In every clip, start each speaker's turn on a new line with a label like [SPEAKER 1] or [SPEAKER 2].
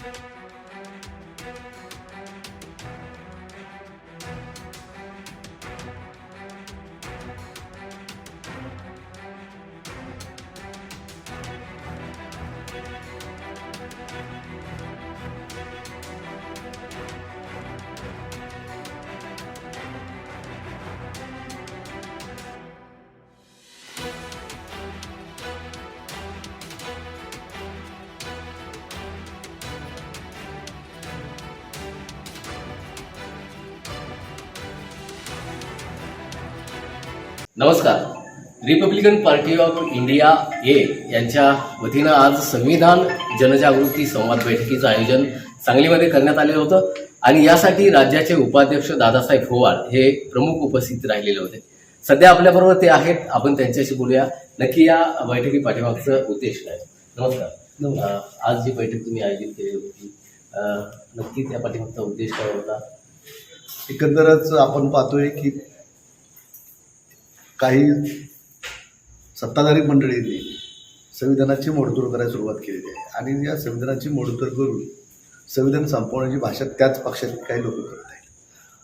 [SPEAKER 1] Thank you. नमस्कार. Republican Party of India A यांच्या वतीनं आज संविधान जनजागृती संवाद बैठकीचं आयोजन सांगलीमध्ये करण्यात आले होतं आणि यासाठी राज्याचे उपाध्यक्ष दादासाहेब होवाळ हे प्रमुख उपस्थित राहिलेले होते. सध्या आपल्याबरोबर ते आहेत. आपण त्यांच्याशी बोलूया. नक्की या बैठकी पाठीमागचं उद्देश काय? नमस्कार. आज जी बैठक तुम्ही आयोजित केली होती नक्की त्या पाठीमागचा उद्देश काय होता?
[SPEAKER 2] एकंदरच आपण पाहतोय की काही सत्ताधारी मंडळींनी संविधानाची मोडतोड करायला सुरुवात केलेली आहे. आणि या संविधानाची मोडतोड करून संविधान संपवण्याची भाषा त्याच पक्षातील काही लोक करत आहेत.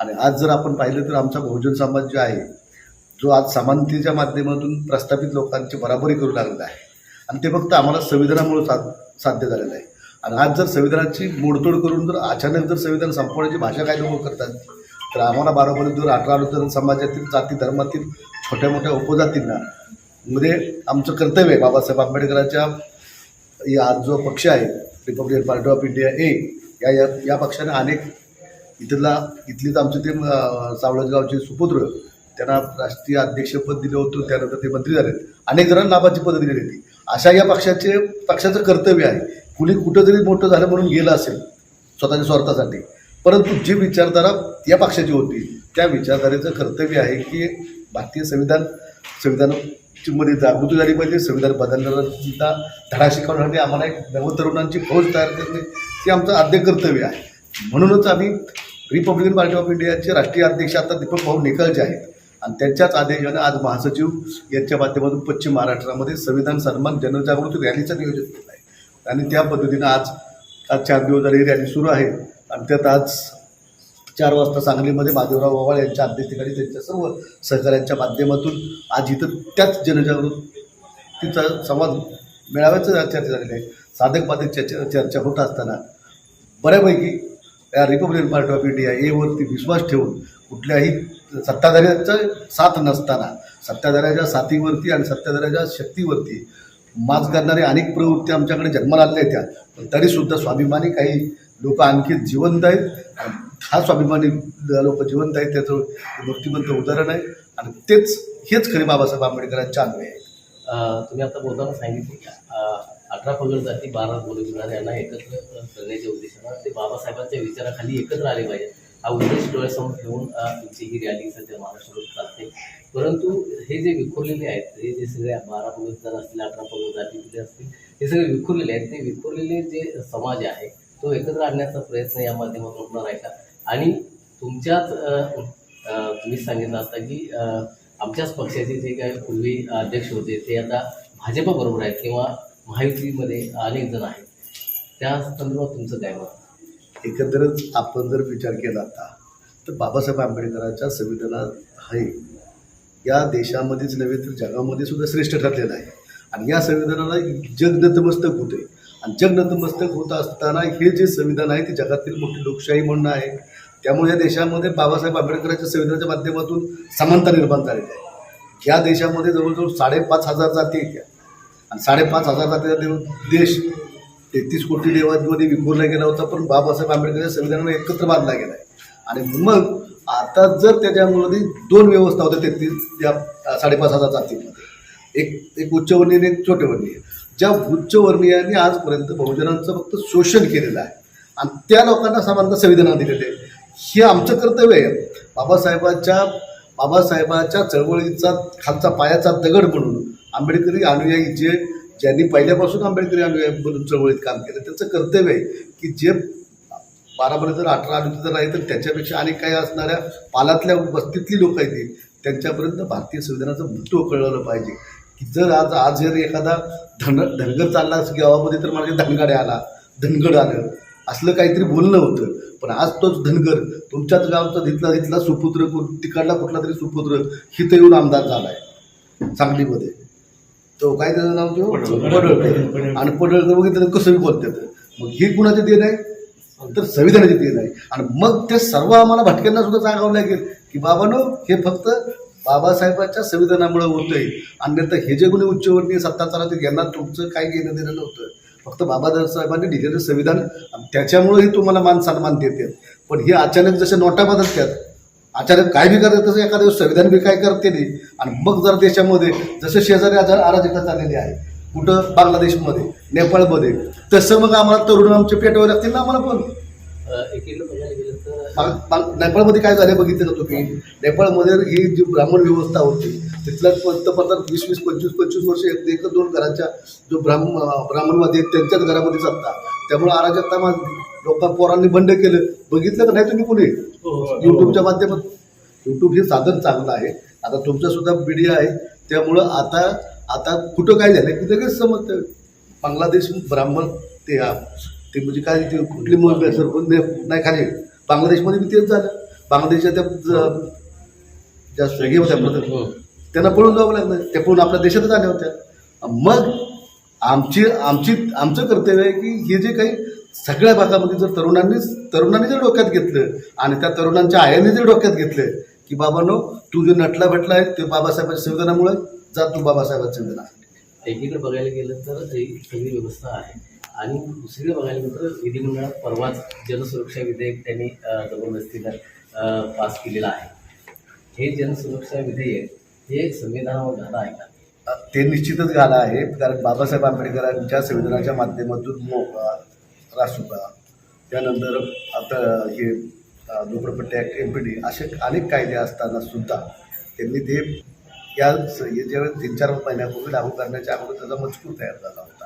[SPEAKER 2] आणि आज जर आपण पाहिलं तर आमचा बहुजन समाज जो आहे जो आज समानतेच्या माध्यमातून प्रस्थापित लोकांची बराबरी करू लागलेला आहे. आणि ते फक्त आम्हाला संविधानामुळे सा साध्य झालेलं आहे. आणि आज जर संविधानाची मोडतोड करून जर अचानक जर संविधान संपवण्याची भाषा काही लोक करतात तर आम्हाला बरोबर जर अठरा अनुसूचित समाजातील जाती धर्मातील छोट्या मोठ्या उपजातींना. मध्ये आमचं कर्तव्य आहे बाबासाहेब आंबेडकरांच्या या जो पक्ष आहे Republican Party of India A या या या पक्षाने अनेक इथला इथलीच आमचे ते सावळजगावचे गावचे सुपुत्र त्यांना राष्ट्रीय अध्यक्षपद दिलं होतं त्यानंतर ते मंत्री झाले अनेक जणांना नाबाची पदं दिलेली होती. अशा या पक्षाचे पक्षाचं कर्तव्य आहे. कुणी कुठं जरी मोठं झालं म्हणून गेलं असेल स्वतःच्या स्वार्थासाठी. परंतु जी विचारधारा या पक्षाची होती त्या विचारधारेचं कर्तव्य आहे की भारतीय संविधान संविधानाची मध्ये जागृती झाली पाहिजे संविधान बदलणाऱ्यांना धडा शिकवण्यासाठी आम्हाला एक नवतरुणांची फौज तयार करणे हे आमचं आद्य कर्तव्य आहे. म्हणूनच आम्ही रिपब्लिकन पार्टी ऑफ इंडियाचे राष्ट्रीय अध्यक्ष आता दीपक भाऊ निकल आहेत. आणि त्यांच्याच आदेशाने आज महासचिव यांच्या माध्यमातून पश्चिम महाराष्ट्रामध्ये संविधान सन्मान जनजागृती रॅलीचं नियोजन केलं आहे. आणि त्या पद्धतीनं आज आज चार दिवस झाली रॅली सुरू आहे. आणि त्यात आज चार वाजता सांगलीमध्ये माधवराव ओवाळ यांच्या अध्यक्षतेखाली त्यांच्या सर्व सहकाऱ्यांच्या माध्यमातून आज इथं त्याच जनजागृतीचा संवाद मेळाव्याचं चर्चा झालेली आहे. साधक बाधक चर्चा चर्चा होत असताना बऱ्यापैकी या रिपब्लिकन पार्टी ऑफ इंडिया एवरती विश्वास ठेवून कुठल्याही सत्ताधाऱ्याचा साथ नसताना सत्ताधाऱ्याच्या साथीवरती आणि सत्ताधाऱ्याच्या शक्तीवरती माच करणारे अनेक प्रवृत्ती आमच्याकडे जन्माला आल्या त्या. पण तरीसुद्धा स्वाभिमानी काही लोक आणखी जिवंत आहेत. हा स्वाभिमानी लोक जिवंत आहेत त्याचं भक्तिमंत उदाहरण आहे. आणि तेच हेच खरे बाबासाहेब आंबेडकरांच्या अन्वय आहे
[SPEAKER 1] तुम्ही आता बोलताना सांगितले की अठरा पगड जाती बारा बोलविणार यांना एकत्र करण्याच्या उद्देशानं ते बाबासाहेबांच्या विचाराखाली एकत्र आले पाहिजे. हा उद्देश डोळ्यासमोर ठेवून तुमची ही रॅली सध्या महाराष्ट्रात चालते. परंतु हे जे विखुरलेले आहेत हे जे सगळे बारा पगड जात असतील अठरा पगड जातीतले असतील हे सगळे विखुरलेले आहेत. ते विखुरलेले जे समाज आहे तो एकत्र आणण्याचा प्रयत्न या माध्यमातून होणार आहे का? आणि तुमच्याच तुम्ही सांगितलं असता की आमच्याच पक्षाचे जे काही पूर्वी अध्यक्ष होते ते आता भाजपाबरोबर आहेत किंवा महायुतीमध्ये अनेक जण आहेत. त्या संदर्भात तुमचं काय मत?
[SPEAKER 2] एकंदरच आपण जर विचार केला आता तर बाबासाहेब आंबेडकरांच्या संविधानात आहे. या देशामध्येच नव्हे तर जगामध्ये सुद्धा श्रेष्ठ ठरलेलं आहे. आणि या संविधानाला जग नतमस्तक होते आणि जग नतमस्तक होत असताना हे जे संविधान आहे ते जगातील मोठी लोकशाही म्हणणं आहे. त्यामुळे या देशामध्ये बाबासाहेब आंबेडकरांच्या संविधानाच्या माध्यमातून समानता निर्माण झालेली आहे. या देशामध्ये जवळजवळ साडेपाच हजार जाती आहेत आणि साडेपाच हजार जातीचा देव देश तेहतीस कोटी देवांमध्ये विखुरला गेला होता पण बाबासाहेब आंबेडकरच्या संविधानाने एकत्र बांधला गेला आहे. आणि मग आता जर त्याच्यामध्ये दोन व्यवस्था होत्या तेहतीस त्या साडेपाच हजार जातीमध्ये. एक एक उच्चवर्णीय आणि एक छोटेवर्णीय ज्या उच्चवर्णीयांनी आजपर्यंत बहुजनांचं फक्त शोषण केलेलं आहे आणि त्या लोकांना समानता संविधानात दिलेले आहे. हे आमचं कर्तव्य आहे. बाबासाहेबांच्या बाबासाहेबांच्या चळवळीचा खालचा पायाचा दगड म्हणून आंबेडकरी अनुयायी जे ज्यांनी पहिल्यापासून आंबेडकरी अनुयायी म्हणून चळवळीत काम केलं त्याचं कर्तव्य आहे की जे बारामध्ये जर अठरा अनुसूचित जर आहे तर त्याच्यापेक्षा अनेक काही असणाऱ्या पालातल्या वस्तीतली लोक आहेत ती, त्यांच्यापर्यंत भारतीय संविधानाचं महत्त्व कळवलं पाहिजे. की जर आज आज जर एखादा धन धनगर चालला गावामध्ये तर माझ्या धनगाडे आला धनगड आलं असलं काहीतरी बोलणं होतं. पण आज तोच धनगर तुमच्याच गावचा तिथला तिथला सुपुत्र तिकडला कुठला तरी सुपुत्र हिथं येऊन आमदार झालाय. सांगलीमध्ये. तो काय त्याचं नाव तो? पडळकर. आणि पडळकर बघितलं तर कसं बोलतात. मग हे कुणाचे देण आहे? तर संविधानाचे देण आहे. आणि मग ते सर्व आम्हाला भटक्यांना सुद्धा सांगावं लागेल. की बाबानो हे फक्त बाबासाहेबांच्या संविधानामुळे होतंय. अन्यथा हे जे कोणी उच्चवर्णीय सत्ता चालत यांना तुमचं काय घेणं देणं नव्हतं. फक्त बाबासाहेबांनी दिलेलं संविधान आणि त्याच्यामुळे हे तुम्हाला मान सन्मान देतात. पण हे अचानक जसे नोटा बदलतात अचानक काय बी करतात तसं एखाद्या दिवस संविधान बी काय करते नाही. आणि मग जर देशामध्ये जसे शेजारी आजार अराजकता चाललेली आहे कुठं? बांगलादेशमध्ये नेपाळमध्ये. तसं मग आम्हाला तरुण आमचे पेटवावे लागतील ना आम्हाला पण. नेपाळमध्ये काय झालं बघितलं का तुम्ही? नेपाळमध्ये ही जी ब्राह्मण व्यवस्था होती तिथल्या पंतप्रधान वीस वीस पंचवीस पंचवीस वर्ष एक एक दोन घराच्या जो ब्राह्म ब्राह्मणवादी आहेत त्यांच्याच घरामध्ये सत्ता. त्यामुळे अराजकता माजली लोक पोरांनी बंड केलं. बघितलं का नाही तुम्ही कुणी? युट्यूबच्या माध्यमातून युट्यूब हे साधन चांगलं आहे. आता तुमचं सुद्धा मीडिया आहे. त्यामुळं आता आता कुठं काय झालं की लगेच समजतं. बांगलादेश ब्राह्मण ते हा ते म्हणजे काय ते कुठली नाही नाही खाली. बांगलादेशमध्ये बी तेच झालं. बांगलादेशच्या त्या ज्या हे होत्या
[SPEAKER 1] हं.
[SPEAKER 2] त्यांना पळून जावं लागलं. त्या पळून आपल्या देशातच आल्या होत्या. मग आमची आमची आमचं कर्तव्य आहे की हे जे काही सगळ्या भागामध्ये जर तरुणांनीच तरुणांनी जर डोक्यात घेतलं आणि त्या तरुणांच्या आयांनी जर डोक्यात घेतलं की बाबांनो तू जे नटला भेटला आहे ते बाबासाहेबांच्या संविधानामुळे जा तू बाबासाहेबांच्या संविधानात
[SPEAKER 1] एकीकडे बघायला गेलं तर ही सगळी व्यवस्था आहे. आणि दुसरीकडे बघायला गेलं तर विधिमंडळात परवाच जनसुरक्षा विधेयक त्यांनी अ, जबरदस्तीनं पास केलेलं आहे. हे जनसुरक्षा विधेयक हे संविधानावर घाला आहे का?
[SPEAKER 2] ते निश्चितच झालं आहे कारण बाबासाहेब आंबेडकरांच्या संविधानाच्या माध्यमातून मो रासुका त्यानंतर आता हे अ, झोपडपट्टी ॲक्ट एम पी डी असे अनेक कायदे असताना सुद्धा त्यांनी ते या स- ज्यावेळेस तीन चार महिन्यापूर्वी लागू करण्याच्या अगोदर त्याचा मजकूर तयार झाला होता.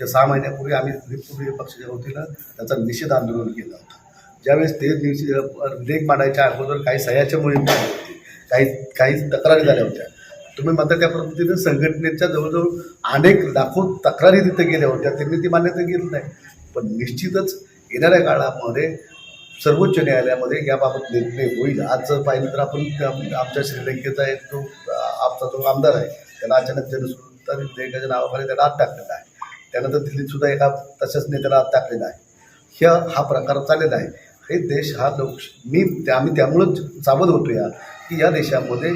[SPEAKER 2] ते सहा महिन्यापूर्वी आम्ही रिपब्लिक पक्षाच्या वतीनं त्याचा निषेध आंदोलन केलं होतं. ज्यावेळेस ते दिवशी ब्रेक मांडायच्या अगोदर काही सह्याच्या मोहीम झाली होती काही काही तक्रारी झाल्या होत्या. तुम्ही म्हणता त्या पद्धतीनं संघटनेच्या जवळजवळ अनेक लाखो तक्रारी तिथे गेल्या होत्या त्यांनी ती मान्यता केली नाही. पण निश्चितच येणाऱ्या काळामध्ये सर्वोच्च न्यायालयामध्ये याबाबत निर्णय होईल. आज जर पाहिलं तर आपण आमच्या श्रीलंकेचा एक जो आमचा जो आमदार आहे त्याला अचानक जनसुद्धा विधेयकाच्या नावाखाली त्याला आत टाकलेला आहे त्यानंतर दिल्लीत सुद्धा एका तशाच नेत्याला टाकलेला आहे. ह्या हा प्रकार चाललेला आहे. हे देश हा लोक मी त्या- आम्ही त्यामुळंच सावध होतो या की या देशामध्ये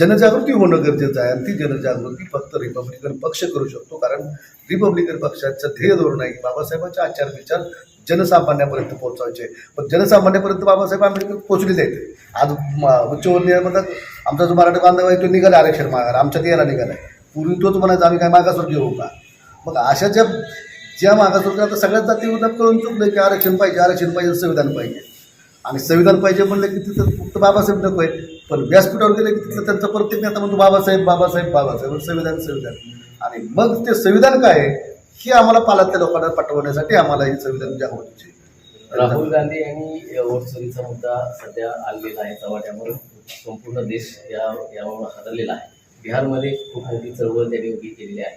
[SPEAKER 2] जनजागृती होणं गरजेचं आहे. आणि ती जनजागृती फक्त रिपब्लिकन पक्ष करू शकतो. कारण रिपब्लिकन पक्षाचं ध्येय धोरण आहे की बाबासाहेबांचे आचार विचार जनसामान्यापर्यंत पोहोचवायचे. पण जनसामान्यापर्यंत बाबासाहेब आंबेडकर पोहोचले जायचे आज म- उच्चवर्णीय म्हणतात आमचा जो मराठी बांधव आहे तो निघाला आरक्षण मागायला आमच्यात यायला निघाला आहे. पूर्वी तोच म्हणायचा आम्ही काय मागासवर्गीय होऊ का? मग अशा ज्या ज्या मागासवर्गीय आता सगळ्यात जाती उद्या कळून चुकलं की आरक्षण पाहिजे आरक्षण पाहिजे संविधान पाहिजे. आणि संविधान पाहिजे म्हणलं की तिथं फक्त बाबासाहेब नको आहे पण व्यासपीठावर गेलं की तिथलं त्यांचा प्रत्येक नेता म्हणतो बाबासाहेब बाबासाहेब बाबासाहेब संविधान संविधान. आणि मग ते संविधान काय आहे हे आम्हाला पालातल्या लोकांना पटवण्यासाठी आम्हाला हे संविधान जागृतीचे
[SPEAKER 1] राहुल गांधी यांनी वोट मुद्दा सध्या आणलेला आहे चव्हाट्यामुळे संपूर्ण देश या यावर हरलेला आहे. बिहारमध्ये खूप मोठी चळवळ त्यांनी उभी केलेली आहे.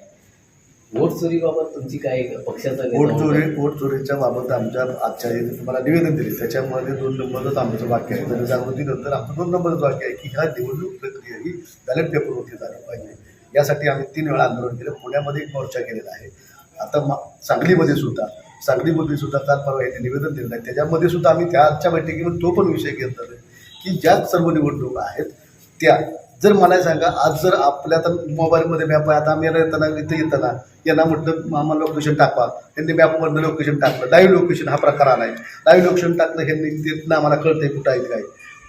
[SPEAKER 1] वोट चोरीबाबत तुमची काय पक्षाचा
[SPEAKER 2] वोट चोरी वोट चोरीच्या बाबत आमच्या आजच्या तुम्हाला निवेदन दिले. त्याच्यामध्ये दोन नंबरच आमचं वाक्य आहे. जनजागृतीनंतर आमचं दोन नंबरच वाक्य आहे की ह्या निवडणूक प्रक्रिया ही बॅलेट पेपरवरती झाली पाहिजे. यासाठी आम्ही तीन वेळा आंदोलन केलं. पुण्यामध्ये एक मोर्चा केलेला आहे. आता मा सांगलीमध्ये सुद्धा सांगलीमध्ये सुद्धा काल परवा यांनी निवेदन दिलेलं आहे. त्याच्यामध्ये सुद्धा आम्ही त्या आजच्या बैठकीमध्ये तो पण विषय घेतला आहे की ज्या सर्व निवडणुका आहेत त्या जर मला सांगा आज जर आपल्या तर मोबाईलमध्ये मॅप आहे आता आम्ही येताना इथं येताना यांना म्हटलं आम्हाला लोकेशन टाकवा. त्यांनी मॅपमधनं लोकेशन टाकलं. लाईव्ह लोकेशन हा प्रकार आला आहे लाईव्ह लोकेशन टाकलं ह्यांनी तिथनं आम्हाला कळतंय कुठं आहे काय.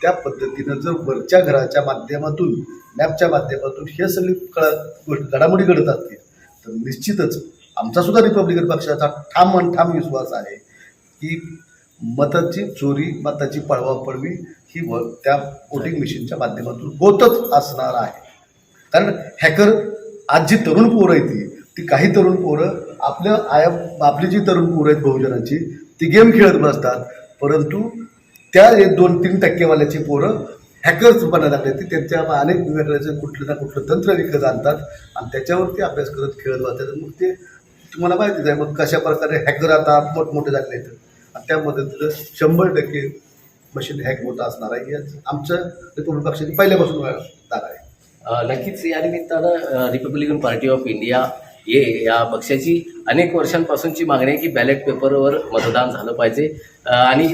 [SPEAKER 2] त्या पद्धतीनं जर वरच्या घराच्या माध्यमातून मॅपच्या माध्यमातून हे सगळी कळ घडामोडी घडत असतील तर निश्चितच आमचा सुद्धा रिपब्लिकन पक्षाचा ठाम आणि ठाम विश्वास आहे की मताची चोरी मताची पळवापळवी ही व त्या वोटिंग मशीनच्या माध्यमातून होतच असणार आहे. कारण हॅकर आज जी तरुण पोरं आहेत ती ती काही तरुण पोरं आपल्या आया आपली जी तरुण पोरं आहेत बहुजनांची ती गेम खेळत बसतात. परंतु त्या एक दोन तीन टक्केवाल्याची पोरं हॅकर्स बनायला लागले ते त्यांच्या अनेक वेगवेगळ्याचे कुठलं ना कुठलं तंत्र विकत आणतात आणि त्याच्यावरती अभ्यास करत खेळत बसतात. मग ते तुम्हाला माहितीच आहे मग कशा प्रकारे हॅकर आता मोठमोठे झाले आहेत. आणि त्यामध्ये तर शंभर टक्के मशीन हॅक होत असणार आहे. हे आमचं रिपब्लिक पक्षाची पहिल्यापासून दार आहे.
[SPEAKER 1] नक्कीच या निमित्तानं रिपब्लिकन पार्टी ऑफ इंडिया ये या पक्षाची अनेक वर्षांपासूनची मागणी आहे की बॅलेट पेपरवर मतदान झालं पाहिजे. आणि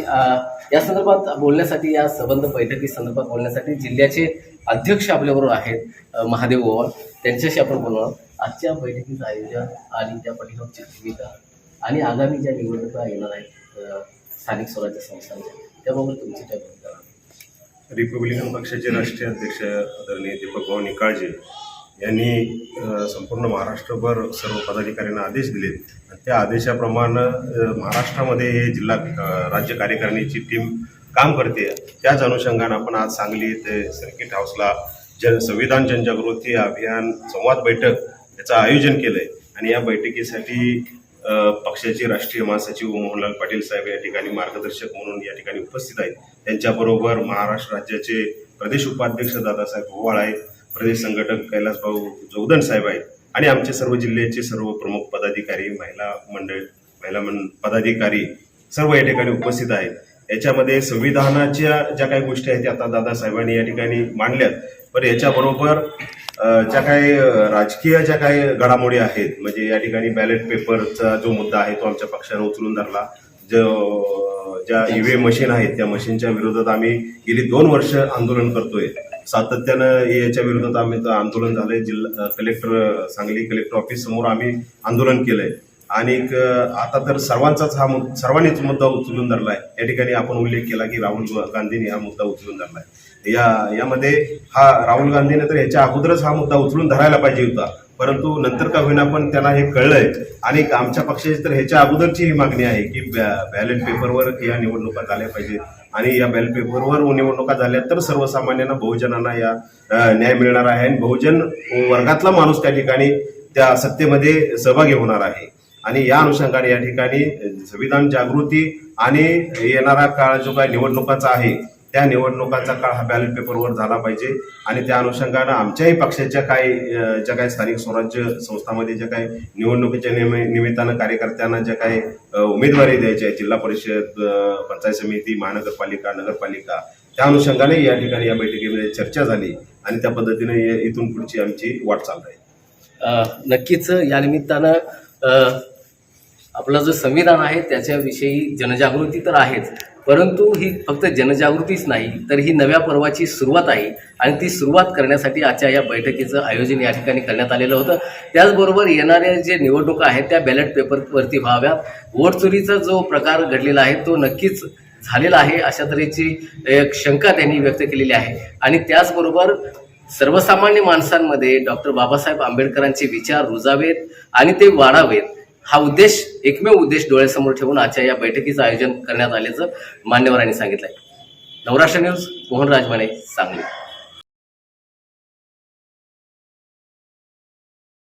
[SPEAKER 1] या संदर्भात बोलण्यासाठी या संबंध बैठकी संदर्भात बोलण्यासाठी जिल्ह्याचे अध्यक्ष आपल्याबरोबर आहेत महादेव गोवाल त्यांच्याशी आपण बोलणार आजच्या बैठकीचं आयोजन आणि त्या पाठीमागची भूमिका आणि आगामी ज्या निवडणुका येणार आहेत स्थानिक स्वराज्य संस्थांच्या त्याबाबत तुमची काय भूमिका
[SPEAKER 3] रिपब्लिकन पक्षाचे राष्ट्रीय अध्यक्ष आदरणीय दीपक भाऊ निकाळजे यांनी संपूर्ण महाराष्ट्रभर सर्व पदाधिकाऱ्यांना आदेश दिलेत. त्या आदेशाप्रमाणे महाराष्ट्रामध्ये हे जिल्हा राज्य कार्यकारिणीची टीम काम करते. त्याच अनुषंगानं आपण आज सांगली ते सर्किट हाऊसला जन संविधान जनजागृती अभियान संवाद बैठक याचं आयोजन केलं आहे आणि या बैठकीसाठी पक्षाचे राष्ट्रीय महासचिव मोहनलाल पाटील साहेब या ठिकाणी मार्गदर्शक म्हणून या ठिकाणी उपस्थित आहेत. त्यांच्याबरोबर महाराष्ट्र राज्याचे प्रदेश उपाध्यक्ष दादासाहेब भोवाळ आहेत प्रदेश संघटक कैलासभाऊ जोगदन साहेब आहेत आणि आमचे सर्व जिल्ह्याचे सर्व प्रमुख पदाधिकारी महिला मंडळ महिला मंड पदाधिकारी सर्व या ठिकाणी उपस्थित आहेत. याच्यामध्ये संविधानाच्या ज्या काही गोष्टी आहेत त्या आता दादासाहेबांनी या ठिकाणी मांडल्यात. पण याच्याबरोबर ज्या काही राजकीय ज्या काही घडामोडी आहेत म्हणजे या ठिकाणी बॅलेट पेपरचा जो मुद्दा आहे तो आमच्या पक्षाने उचलून धरला. जो ज्या ईव्हीएम मशीन आहेत त्या मशीनच्या विरोधात आम्ही गेली दोन वर्ष आंदोलन करतोय. सातत्यानं याच्या विरोधात आम्ही आंदोलन झालंय. जिल्हा कलेक्टर सांगली कलेक्टर ऑफिस समोर आम्ही आंदोलन केलंय. आणि एक, आता तर सर्वांचाच हा मुद्दा सर्वांनीच मुद्दा उचलून धरलाय. या ठिकाणी आपण उल्लेख केला की राहुल गांधींनी हा मुद्दा उचलून धरलाय. या यामध्ये हा राहुल गांधीने तर याच्या अगोदरच हा मुद्दा उचलून धरायला पाहिजे होता. परंतु नंतर का होईना पण त्यांना हे कळलंय. आणि आमच्या पक्षाची तर ह्याच्या अगोदरची ही मागणी आहे की बॅ- बॅलेट पेपरवर या निवडणुका झाल्या पाहिजेत. आणि या बॅलेट पेपरवर निवडणुका झाल्या तर सर्वसामान्यांना बहुजनांना या न्याय मिळणार आहे. आणि बहुजन वर्गातला माणूस त्या ठिकाणी त्या सत्तेमध्ये सहभागी होणार आहे. आणि या अनुषंगाने या ठिकाणी संविधान जागृती आणि येणारा काळ जो काही निवडणुकाचा आहे त्या निवडणुकांचा काळ हा बॅलेट पेपरवर झाला पाहिजे. आणि त्या अनुषंगानं आमच्याही पक्षाच्या काही ज्या काही स्थानिक स्वराज्य संस्थांमध्ये ज्या काही निवडणुकीच्या निमि- निमित्तानं कार्यकर्त्यांना ज्या काही उमेदवारी द्यायच्या आहेत जिल्हा परिषद पंचायत समिती महानगरपालिका नगरपालिका त्या अनुषंगाने या ठिकाणी या बैठकीमध्ये चर्चा झाली आणि त्या पद्धतीने इथून पुढची आमची वाटचाल राहील
[SPEAKER 1] नक्कीच या निमित्तानं आपलं जो संविधान आहे त्याच्याविषयी जनजागृती तर आहेच परंतु ही फक्त जनजागृतीच नाही तर ही नव्या पर्वाची सुरुवात आहे आणि ती सुरुवात करण्यासाठी आजच्या या बैठकीचं आयोजन या ठिकाणी करण्यात आलेलं होतं. त्याचबरोबर येणाऱ्या जे निवडणुका आहेत त्या बॅलेट पेपरवरती व्हाव्यात. वोटचोरीचा जो प्रकार घडलेला आहे तो नक्कीच झालेला आहे अशा तऱ्हेची एक शंका त्यांनी व्यक्त केलेली आहे. आणि त्याचबरोबर सर्वसामान्य माणसांमध्ये डॉक्टर बाबासाहेब आंबेडकरांचे विचार रुजावेत आणि ते वाढावेत. हा उद्देश एकमेव उद्देश डोळ्यासमोर ठेवून आजच्या या बैठकीचं आयोजन करण्यात आल्याचं मान्यवरांनी सांगितलं आहे नवराष्ट्र न्यूज मोहन राजमाने सांगली.